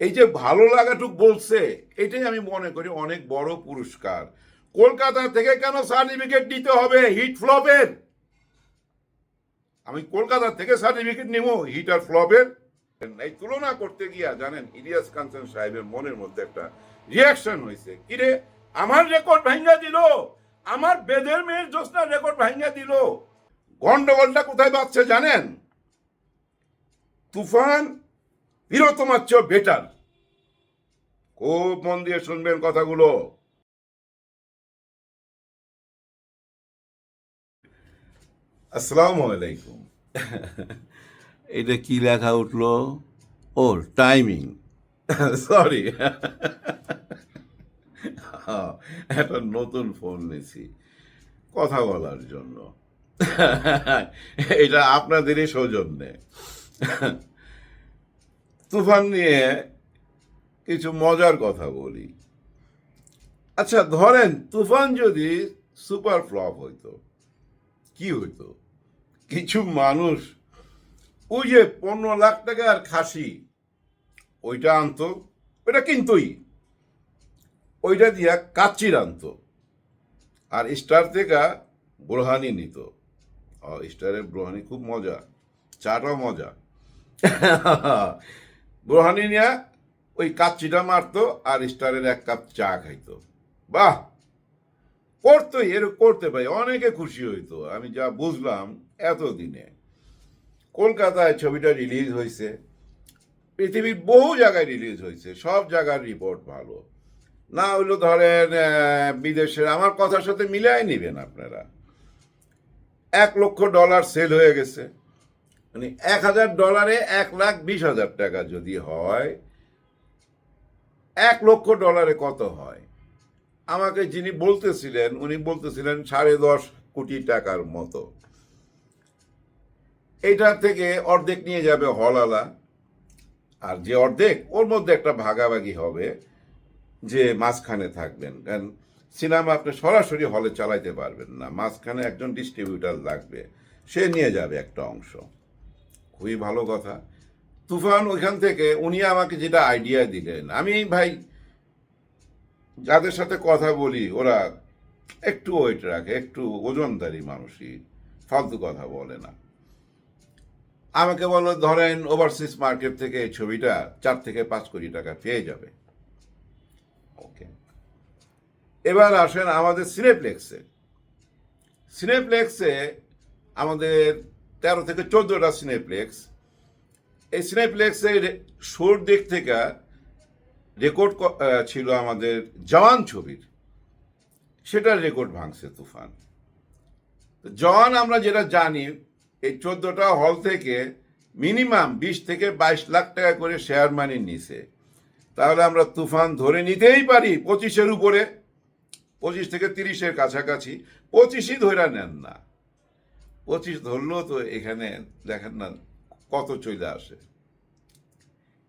এই যে ভালো লাগাটুক বলছে, এটাই আমি মনে করি অনেক বড় পুরস্কার। কলকাতা থেকে কেন সার্টিফিকেট দিতে হবে? হিট ফ্লপের আমি কলকাতা থেকে সার্টিফিকেট নেব হিট আর ফ্লপের এই তুলনা করতে গিয়া জানেন, ইলিয়াস কাঞ্চন সাহেবের মনের মধ্যে একটা রিয়াকশন হয়েছে কিরে, আমার রেকর্ড ভাঙ্গা দিল? আমার বেদের মেয়ের জোসনার রেকর্ড ভাঙ্গা দিল? গন্ডগোলটা কোথায় বাচ্চা জানেন? তুফান বীরতমার চেয়েও বেটার। খুব মন দিয়ে শুনবেন কথাগুলো। আসসালামু আলাইকুম। এটা কি লেখা উঠল? ও টাইমিং সরি একটা নতুন ফোন নিয়েছি কথা বলার জন্য। এটা আপনাদেরই সৌজন্যে। তুফান নিয়ে কিছু মজার কথা বলি। আচ্ছা ধরেন তুফান যদি সুপার ফ্লপ হইতো, কি হইতো? কিছু মানুষ ওই যে পনেরো লাখ টাকার খাসি, ওইটা আনতো, ওইটা কিনতই। ওইটা দিয়া কাচ্চির আনতো। আর স্টার থেকে ব্রহানি নিত। স্টারের ব্রহানি খুব মজা চাটাও মজা। ব্রহানি নিয়ে ওই কাচ্চিটা মারতো আর স্টারের এক কাপ চা খাইতো। বাহ! করতো এর করতে পারি, অনেকে খুশি হইতো, আমি যা বুঝলাম এতদিনে। কলকাতায় ছবিটা রিলিজ হয়েছে পৃথিবীর বহু জায়গায় রিলিজ হয়েছে সব জায়গার রিপোর্ট ভালো। না হইল ধরেন বিদেশের, আমার কথার সাথে মিলাই নেবেন আপনারা। এক লক্ষ ডলার সেল হয়ে গেছে। মানে এক হাজার ডলারে এক লাখ বিশ হাজার টাকা যদি হয়, এক লক্ষ ডলারে কত হয়? আমাকে যিনি বলতেছিলেন, উনি বলতেছিলেন সাড়ে দশ কোটি টাকার মতো। এইটা থেকে অর্ধেক নিয়ে যাবে হলালা। আর যে অর্ধেক, ওর মধ্যে একটা ভাগাভাগি হবে যে মাঝখানে থাকবেন। কারণ সিনেমা আপনি সরাসরি হলে চালাইতে পারবেন না। মাঝখানে একজন ডিস্ট্রিবিউটার লাগবে। সে নিয়ে যাবে একটা অংশ। খুবই ভালো কথা। তুফান ওইখান থেকে উনি আমাকে যেটা আইডিয়া দিলেন, আমি ভাই যাদের সাথে কথা বলি, ওরা একটু ওয়েট রাখে, একটু ওজনদারি মানুষই, ফালতু কথা বলে না। আমাকে বলো ধরেন ওভারসিজ মার্কেট থেকে এই ছবিটা চার থেকে পাঁচ কোটি টাকা পেয়ে যাবে। ওকে এবার আসেন আমাদের সিনেপ্লেক্সে সিনেপ্লেক্সে আমাদের তেরো থেকে চোদ্দোটা সিনেপ্লেক্স এই সিনেপ্লেক্সের শোর দিক থেকে রেকর্ড ছিল আমাদের জওয়ান ছবির। সেটার রেকর্ড ভাঙছে তুফান। জওয়ান আমরা যেটা জানি, এই চোদ্দটা হল থেকে মিনিমাম বিশ থেকে বাইশ লাখ টাকা করে শেয়ার মানি নিছে। তাহলে আমরা তুফান ধরে নিতেই পারি পঁচিশের উপরে। পঁচিশ থেকে তিরিশের কাছাকাছি। পঁচিশই ধরে নেন না। পঁচিশ ধরলেও তো এখানে দেখেন না কত চলে আসে।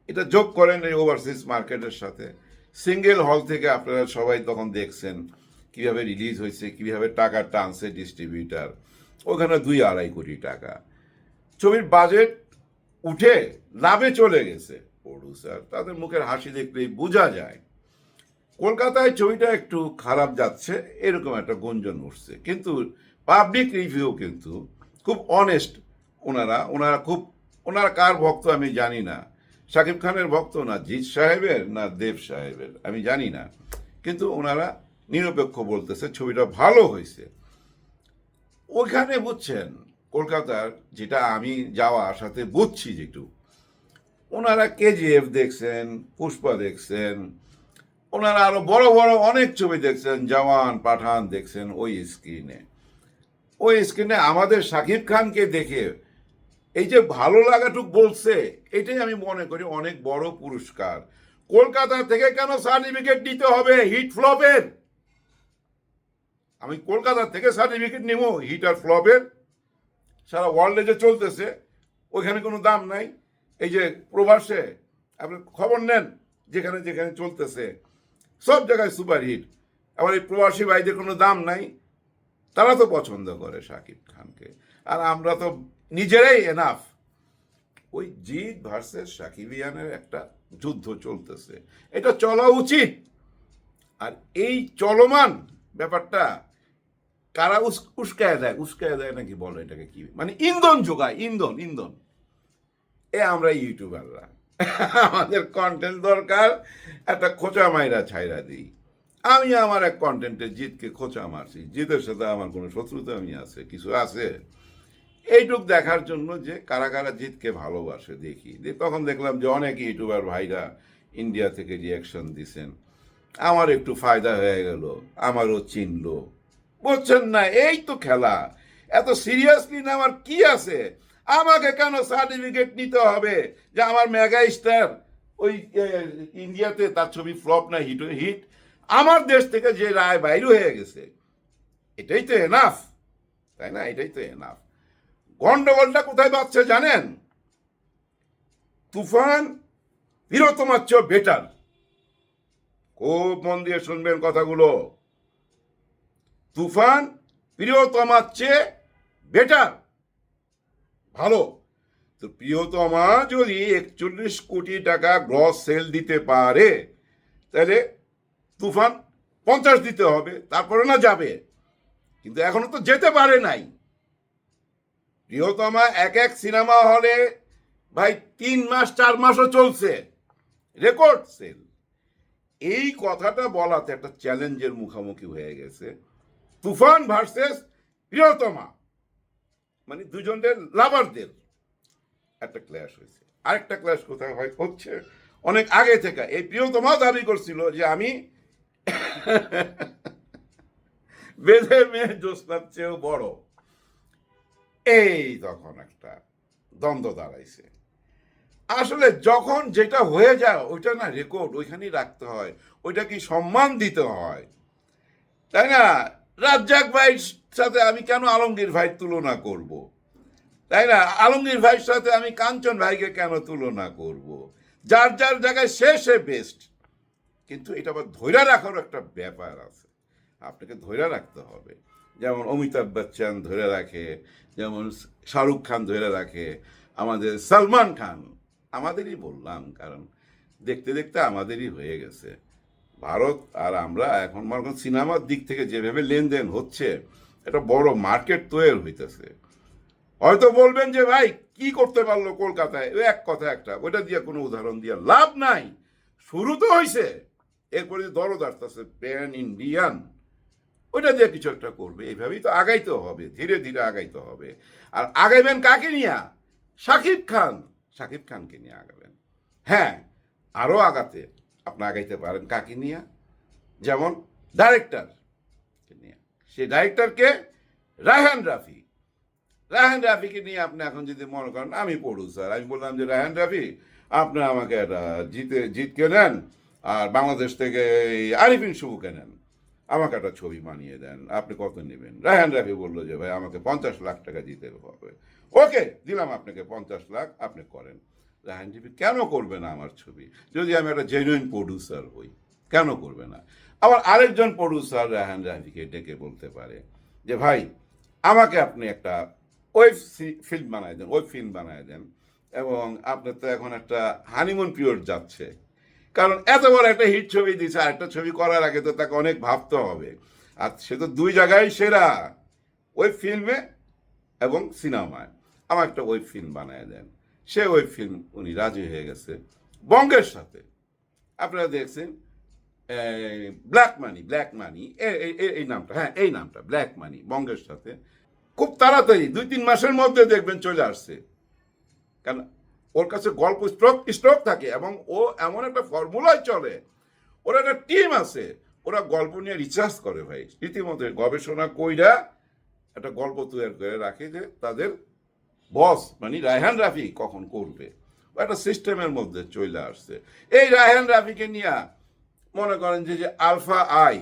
এটা যোগ করেন এই ওভারসিজ মার্কেটের সাথে। সিঙ্গেল হল থেকে আপনারা সবাই তখন দেখছেন কীভাবে রিলিজ হয়েছে, কীভাবে টাকা টানছে ডিস্ট্রিবিউটার ওখানে দুই আড়াই কোটি টাকা। ছবির বাজেট উঠে লাভে চলে গেছে প্রডিউসার তাদের মুখের হাসি দেখলেই বোঝা যায়। কলকাতায় ছবিটা একটু খারাপ যাচ্ছে, এরকম একটা গুঞ্জন উঠছে। কিন্তু পাবলিক রিভিউ কিন্তু খুব অনেস্ট ওনারা ওনারা খুব, ওনারা কার ভক্ত আমি জানি না। শাকিব খানের ভক্ত না, জিৎ সাহেবের না দেব সাহেবের, আমি জানি না। কিন্তু ওনারা নিরপেক্ষ বলতেছে, ছবিটা ভালো হয়েছে। ওইখানে বুঝছেন, কলকাতার যেটা আমি যাওয়া আসাতে বুঝছি যেটু, ওনারা কেজিএফ দেখছেন, পুষ্পা দেখছেন, ওনারা আরও বড় বড় অনেক ছবি দেখছেন, জওয়ান পাঠান দেখছেন ওই স্ক্রিনে ওই স্ক্রিনে আমাদের শাকিব খানকে দেখে এই যে ভালো লাগাটুক বলছে, এটাই আমি মনে করি অনেক বড় পুরস্কার। কলকাতা থেকে কেন সার্টিফিকেট দিতে হবে? হিট ফ্লপের আমি কলকাতা থেকে সার্টিফিকেট নেব হিট আর ফ্লপের সারা ওয়ার্ল্ডে যে চলতেছে, ওইখানে কোনো দাম নাই। এই যে প্রবাসে আপনি খবর নেন, যেখানে যেখানে চলতেছে। সব জায়গায় সুপার হিট আবার এই প্রবাসী ভাইদের কোনো দাম নাই। তারা তো পছন্দ করে শাকিব খানকে। আর আমরা তো নিজেরাই এনাফ ওই জিৎ ভার্সেস সাকিবিয়ানের একটা যুদ্ধ চলতেছে। এটা চলা উচিত। আর এই চলমান ব্যাপারটা কারা উস্কায় দেয়? উস্কায় দেয় নাকি বলো এটাকে কি? মানে ইন্ধন যোগায়, ইন্ধন ইন্ধন। এ আমরা ইউটিউবাররা। আমাদের কন্টেন্ট দরকার, একটা খোঁচা মাইরা ছাইরা দিই। আমি আমার এক কন্টেন্টে জিতকে খোঁচা মারছি। জিতের সাথে আমার কোনো শত্রুতা আমি আছে, কিছু আছে? এইটুক দেখার জন্য যে কারা কারা জিতকে ভালোবাসে, দেখি। তখন দেখলাম যে অনেক ইউটিউবার ভাইরা ইন্ডিয়া থেকে রিয়াকশন দিছেন। আমার একটু ফায়দা হয়ে গেল, আমারও চিনলো। বুঝছেন না, এই তো খেলা। এত সিরিয়াসলি না আমার কি আছে? আমাকে কেন সার্টিফিকেট নিতে হবে? যে আমার মেগা স্টার ওই ইন্ডিয়াতে তার ছবি ফ্লপ না হিট হিট আমার দেশ থেকে যে রায় বাইরে হয়ে গেছে, এটাই তো এনাফ তাই না? এটাই তো এনাফ গন্ডগোলটা কোথায় বাচ্চা জানেন? তুফান বীরতমার চেয়েও বেটার খুব মন দিয়ে শুনবেন কথাগুলো। তুফান প্রিয়তমার চেয়ে বেটার ভালো। তো প্রিয়তমা যদি একচল্লিশ কোটি টাকা গ্রস সেল দিতে পারে, তাহলে তুফান পঞ্চাশ দিতে হবে, তারপরে না যাবে। কিন্তু এখনও তো যেতে পারে নাই। প্রিয়তমা এক এক সিনেমা হলে ভাই তিন মাস, চার মাসও চলছে। Record sale. এই কথাটা বলাতে একটা চ্যালেঞ্জের মুখোমুখি হয়ে গেছে। তুফান ভার্সেস প্রিয়তমা। মানে দুজনের লাভারদের। একটা ক্ল্যাশ হয়েছে। আরেকটা ক্ল্যাশ কোথায় হয় হচ্ছে, অনেক আগে থেকে। এই প্রিয়তমাও দাবি করছিল যে আমি বেঁধে মেয়ে জ্যোৎস্নার চেয়েও বড়। এই তখন একটা দ্বন্দ্ব দাঁড়াইছে। আসলে যখন যেটা হয়ে যায়, ওইটা না রেকর্ড ওইখানেই রাখতে হয়। ওইটা কি সম্মান দিতে হয়? তাই না? রাজ্জাক ভাইয়ের সাথে আমি কেন আলমগীর ভাইয়ের তুলনা করব। তাই না? আলমগীর ভাইয়ের সাথে আমি কাঞ্চন ভাইকে কেন তুলনা করব। যার যার জায়গায় সে সে বেস্ট কিন্তু এটা আবার ধৈর্য রাখার একটা ব্যাপার আছে। আপনাকে ধৈর্য রাখতে হবে। যেমন অমিতাভ বচ্চন ধরে রাখে, যেমন শাহরুখ খান ধরে রাখে, আমাদের সলমান খান, আমাদেরই বললাম, কারণ দেখতে দেখতে আমাদেরই হয়ে গেছে। ভারত আর আমরা এখন মনে করেন সিনেমার দিক থেকে যেভাবে লেনদেন হচ্ছে, একটা বড় মার্কেট তৈরি হইতেছে। হয়তো বলবেন যে, ভাই, কি করতে পারল কলকাতায়? এক কথা একটা, ওইটা দিয়ে কোনো উদাহরণ দিয়ে লাভ নাই। শুরু তো হয়েছে এরপরে যে দরদ আসতেছে প্যান ইন্ডিয়ান ওইটা দিয়ে কিছু একটা করবে। এইভাবেই তো আগাইতে হবে, ধীরে ধীরে আগাইতে হবে। আর আগাইবেন কাকে নিয়ে? শাকিব খান। শাকিব খানকে নিয়ে আগাবেন। হ্যাঁ আরও আগাতে আপনি আগাইতে পারেন। কাকে নিয়ে? যেমন ডাইরেক্টর নিয়ে। সেই ডাইরেক্টরকে রায়হান রাফি। রায়হান রাফিকে নিয়ে আপনি এখন যদি মনে করেন, আমি পড়ু স্যার আমি বললাম যে, রায়হান রাফি, আপনি আমাকে জিতে, জিতকে নেন। আর বাংলাদেশ থেকে আরিফিন শুভকে নেন। আমাকে একটা ছবি বানিয়ে দেন। আপনি কত নেবেন? রায়হান রাফি বলল যে, ভাই, আমাকে পঞ্চাশ লাখ টাকা দিতে হবে। ওকে, দিলাম আপনাকে পঞ্চাশ লাখ, আপনি করেন। রায়হান রাফি, কেন করবে না আমার ছবি? যদি আমি একটা জেনুইন প্রডিউসার হই, কেন করবে না? আবার আরেকজন প্রডিউসার রায়হান রাফিকে ডেকে বলতে পারে যে, ভাই, আমাকে আপনি একটা ওয়েব ফিল্ম বানায় দেন, ওয়েব ফিল্ম বানায় দেন এবং আপনার তো এখন একটা হানিমুন পিরিয়ড যাচ্ছে। কারণ এত বড় একটা হিট ছবি দিচ্ছে আর একটা ছবি করার আগে তো তাকে অনেক ভাবতে হবে। আর সে তো দুই জায়গায় সেরা, ওই ফিল্মে এবং সিনেমায়। আমার একটা ওয়েব ফিল্ম বানায় দেন। সে ওয়েব ফিল্ম উনি রাজি হয়ে গেছে। বঙ্গের সাথে। আপনারা দেখছেন ব্ল্যাক মানি ব্ল্যাক মানি এই নামটা হ্যাঁ এই নামটা ব্ল্যাক মানি বঙ্গের সাথে। খুব তাড়াতাড়ি, দুই, তিন মাসের মধ্যে দেখবেন চলে আসছে। কারণ ওর কাছে গল্প স্ট্রোক স্ট্রোক থাকে এবং ও এমন একটা ফর্মুলায় চলে। ওর একটা টিম আছে। ওরা গল্প নিয়ে রিসার্চ করে ভাই। রীতিমতো গবেষণা কইরা একটা গল্প তৈরি করে রাখে যে তাদের বস মানে রায়হান রাফি কখন করবে। একটা সিস্টেমের মধ্যে চলে আসছে। এই রায়হান রাফিকে নিয়ে মনে করেন যে যে আলফা আই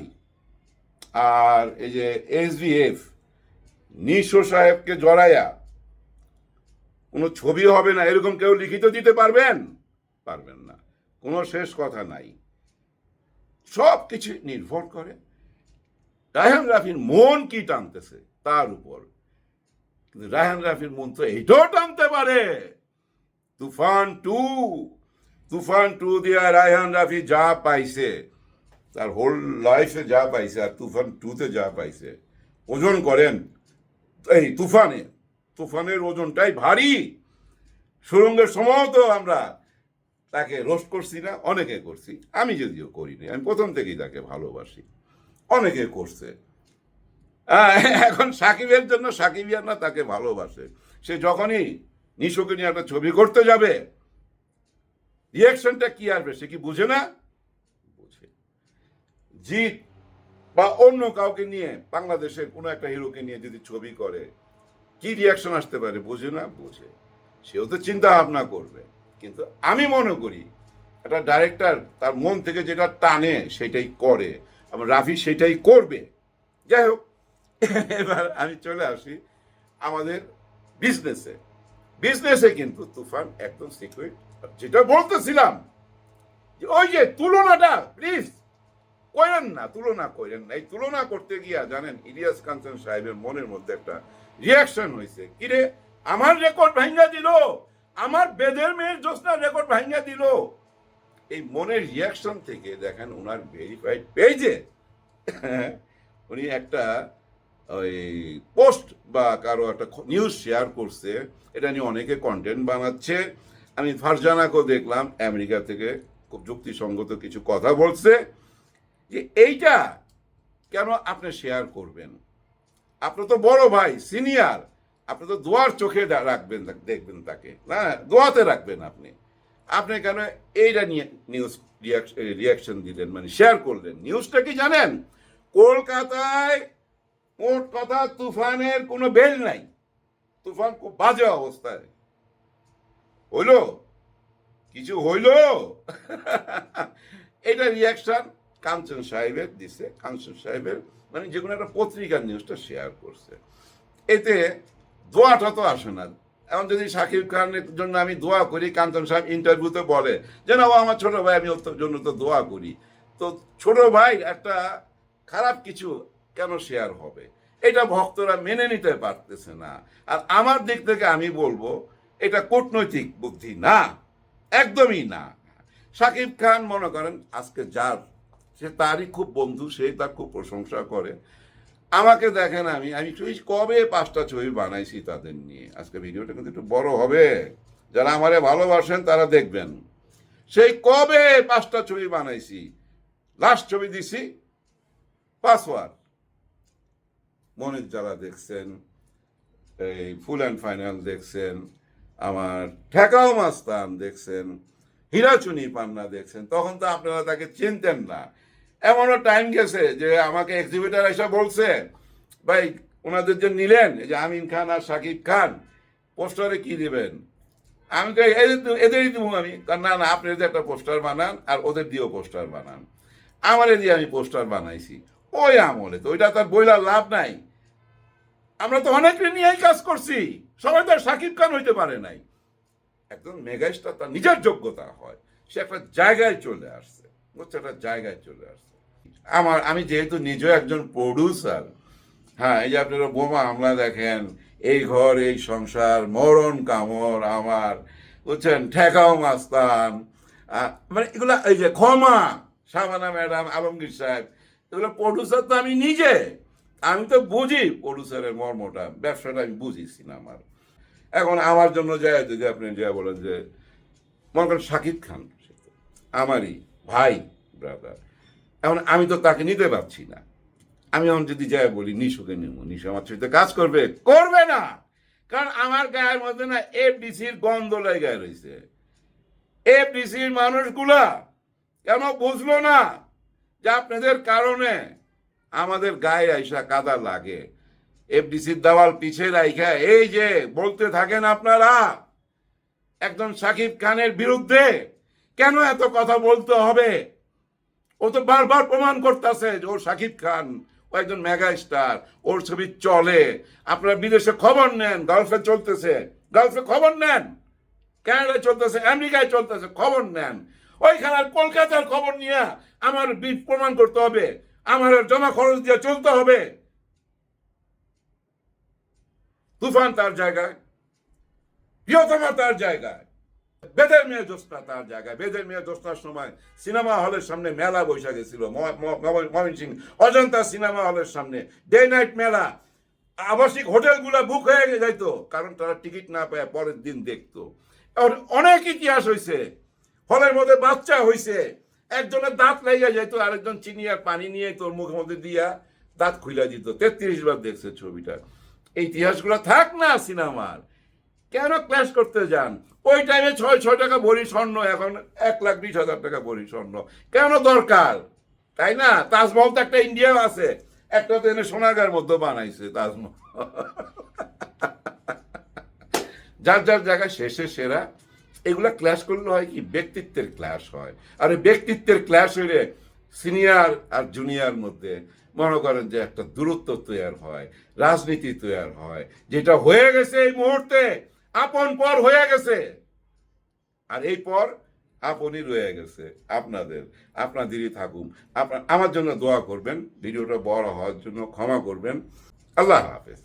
আর এই যে এস এফ, নিশো সাহেবকে জড়াইয়া কোনো ছবি হবে না, এরকম কেউ লিখিত দিতে পারবেন? পারবেন না। কোনো শেষ কথা নাই। সব কিছু নির্ভর করে। রায়হান রাফির মন কি টানতেছে তার উপর। কিন্তু রায়হান রাফির মন তো এইটাও টানতে পারে। তুফান টু তুফান টু দিয়া রায়হান রাফি যা পাইছে, তার হোল লাইফে যা পাইছে, আর তুফান টুতে যা পাইছে, ওজন করেন এই তুফানে। তুফানের ওজনটাই ভারী। সুরঙ্গের সময় তো আমরা তাকে রোস্ট করছি না, অনেকে করছি। আমি যদিও করিনি, আমি প্রথম থেকেই তাকে ভালোবাসি। অনেকে করছে। এখন সাকিবের জন্য সাকিবিয়ানরা তাকে ভালোবাসে। সে যখনই নিশোকে নিয়ে একটা ছবি করতে যাবে রিয়াকশনটা কি আসবে সে কি বুঝে না? বুঝে। জিৎ বা অন্য কাউকে নিয়ে বাংলাদেশের কোনো একটা হিরোকে নিয়ে যদি ছবি করে কি রিয়াকশন আসতে পারে? বুঝে না, বুঝে। সেও তো চিন্তা ভাবনা করবে। কিন্তু আমি মনে করি, একটা ডাইরেক্টর তার মন থেকে যেটা টানে সেটাই করে আমার রাফি সেটাই করবে। যাই হোক, এবার আমি চলে আসি আমাদের বিজনেসে বিজনেসে কিন্তু তুফান একদম সিক্রেট যেটা বলতেছিলাম ওই যে তুলনাটা প্লিজ করেন না, তুলনা করেন না। এই তুলনা করতে গিয়া জানেন, ইলিয়াস কাঞ্চন সাহেবের মনের মধ্যে একটা রিয়াকশন হয়েছে কিরে আমার রেকর্ড ভাঙ্গা দিল? আমার বেদের মেয়ের জোসনার রেকর্ড ভাঙ্গা দিল? এই মনের রিয়াকশন থেকে দেখেন ওনার ভেরিফাইড পেজে উনি একটা ওই পোস্ট বা কারও একটা নিউজ শেয়ার করছে। এটা নিয়ে অনেকে কন্টেন্ট বানাচ্ছে। আমি ফারজানাকেও দেখলাম, আমেরিকা থেকে খুব যুক্তিসঙ্গত কিছু কথা বলছে। যে এইটা কেন আপনি শেয়ার করবেন? আপনি তো বড় ভাই সিনিয়র আপনি তো দোয়ার চোখে রাখবেন দেখবেন তাকে। না, দোয়াতে রাখবেন আপনি। আপনি কেন এইটা নিয়ে নিউজ রিয়াকশন দিলেন মানে শেয়ার করলেন? নিউজটা কি জানেন? কলকাতায় মোট কথা তুফানের কোনো বেল নাই। তুফান খুব বাজে অবস্থায়। হইল? কিছু হইল? এটা রিয়াকশন কাঞ্চন সাহেবের দিছে, কাঞ্চন সাহেবের মানে যে কোনো একটা পত্রিকার নিউজটা শেয়ার করছে। এতে দোয়াটা তো আসে না। এখন যদি শাকিব খানের জন্য আমি দোয়া করি, কাঞ্চন সাহেব ইন্টারভিউতে বলে যে, না, ও আমার ছোট ভাই, আমি ওর জন্য তো দোয়া করি। তো ছোট ভাই একটা খারাপ কিছু কেন শেয়ার হবে? এটা ভক্তরা মেনে নিতে পারতেছে না। আর আমার দিক থেকে আমি বলব, এটা কূটনৈতিক বুদ্ধি না, একদমই না। শাকিব খান মনে করেন, আজকে যার সে তারই খুব বন্ধু, সে তার খুব প্রশংসা করে। আমাকে দেখেন আমি আমি কবে পাঁচটা ছবি বানাইছি তাদের নিয়ে? আজকে ভিডিওটা কিন্তু একটু বড় হবে। যারা আমারে ভালোবাসেন তারা দেখবেন। সেই কবে পাঁচটা ছবি বানাইছি? লাস্ট ছবি দিছি, পাসওয়ার্ড। মনির যারা দেখছেন, এই ফুল অ্যান্ড ফাইনাল দেখছেন, আমার ঠেকাও মাস্তান দেখছেন, হীরাচুনি পান্না দেখছেন। তখন তো আপনারা তাকে চিনতেন না। এমনও টাইম গেছে যে আমাকে এক্সিবিটার এসে বলছে, ভাই ওনাদের যে নিলেন যে আমিন খান আর শাকিব খান, পোস্টারে কি দিবেন? আমি এদের এদেরই দিব আমি। না না, আপনি একটা পোস্টার বানান আর ওদের দিয়েও পোস্টার বানান। আমারে দিয়ে আমি পোস্টার বানাইছি। ওই আমলে তো, ওইটা তার বইলার লাভ নাই। আমরা তো অনেকে নিয়েই কাজ করছি। সবাই তো শাকিব খান হইতে পারে নাই। একজন মেগাস্টার তার নিজের যোগ্যতা হয়। সে একটা জায়গায় চলে আসছে। একটা জায়গায় চলে আসছে। আমার, আমি যেহেতু নিজেও একজন প্রডিউসার হ্যাঁ এই যে আপনারা বোমা হামলা দেখেন, এই ঘর, এই সংসার, মরণ কামড় আমার, বুঝছেন? ঠেকাও মাস্তান মানে এগুলো এই যে ক্ষমা শাবানা ম্যাডাম, আলমগীর সাহেব, এগুলো প্রডিউসার তো আমি নিজে। আমি তো বুঝি প্রডিউসারের মর্মটা, ব্যবসাটা আমি বুঝি সিনেমার। এখন আমার জন্য যায় যদি আপনি যা বলেন যে, মনে করেন শাকিব খান আমারই। ভাই ব্রাদার এখন আমি তো তাকে নিতে পারছি না। আমি এখন যদি যাই বলি, নিশুকে নিব নিশু আমার ছবিতে কাজ করবে? করবে না। কারণ আমার গায়ের মধ্যে না এফডিসির গন্ধ লেগে রয়েছে এফডিসির মানুষগুলা কেন বুঝলো না যে আপনাদের কারণে আমাদের গায়ে আইসা কাদা লাগে? এফডিসির দেওয়াল পিছে রাইখা, এই যে বলতে থাকেন আপনারা একজন সাকিব খানের বিরুদ্ধে কেন এত কথা বলতে হবে? ও তো বারবার প্রমাণ করতেছে যে ওর শাকিব খান ও একজন মেগা স্টার, ওর ছবি চলে। আপনারা বিদেশে খবর নেন গালফে চলতেছে। গালফে খবর নেন। কানাডায় চলতেছে, আমেরিকায় চলতেছে, খবর নেন। ওইখানে কলকাতার খবর নিয়ে আমার প্রমাণ করতে হবে। আমার জমা খরচ দিয়ে চলতে হবে। তুফান তার জায়গায়, প্রিয়তমা তার জায়গায়। বেদের মেয়ে জ্যোৎস্না তার জায়গায়। বেদের মেয়ে জ্যোৎস্নার সময় সিনেমা হলের সামনে মেলা বৈশা গেছিল। ময়মনসিং অজন্তা সিনেমা হলের সামনে। ডে নাইট মেলা। আবাসিক হোটেলগুলো বুক হয়ে যাইতো, কারণ তারা টিকিট না পায় পরের দিন দেখতো। অনেক ইতিহাস হয়েছে হলের মধ্যে বাচ্চা হয়েছে একজনের দাঁত লেগে যেত আরেকজন চিনি আর পানি নিয়ে তোর মুখের মধ্যে দিয়া দাঁত খুলে দিত। তেত্রিশ বার দেখছে ছবিটা। এই ইতিহাসগুলো থাক না সিনেমার। কেন ক্লাস করতে যান? ওই টাইমে ছয় ছয় টাকা ভরি স্বর্ণ, এখন এক লাখ বিশ হাজার টাকা ভরি স্বর্ণ। কেন দরকার? তাই না? তাজমহল তো একটা ইন্ডিয়া আছে। একটা তো এনে সোনাগার মধ্যে বানাইছে তাজমহল। যার যার জায়গায় শেষে সেরা, এগুলা ক্লাস করলে হয় কি? ব্যক্তিত্বের ক্লাস হয়। আর ব্যক্তিত্বের ক্লাস হইলে সিনিয়র আর জুনিয়র মধ্যে মনে করেন যে একটা দূরত্ব তৈরি হয়, রাজনীতি তৈরি হয়, যেটা হয়ে গেছে এই মুহূর্তে। আপন পর হয়ে গেছে। আর এই পর আপনই রয়ে গেছে। আপনাদের, আপনাদেরই থাকুন। আপনার, আমার জন্য দোয়া করবেন। ভিডিওটা বড় হওয়ার জন্য ক্ষমা করবেন। আল্লাহ হাফেজ।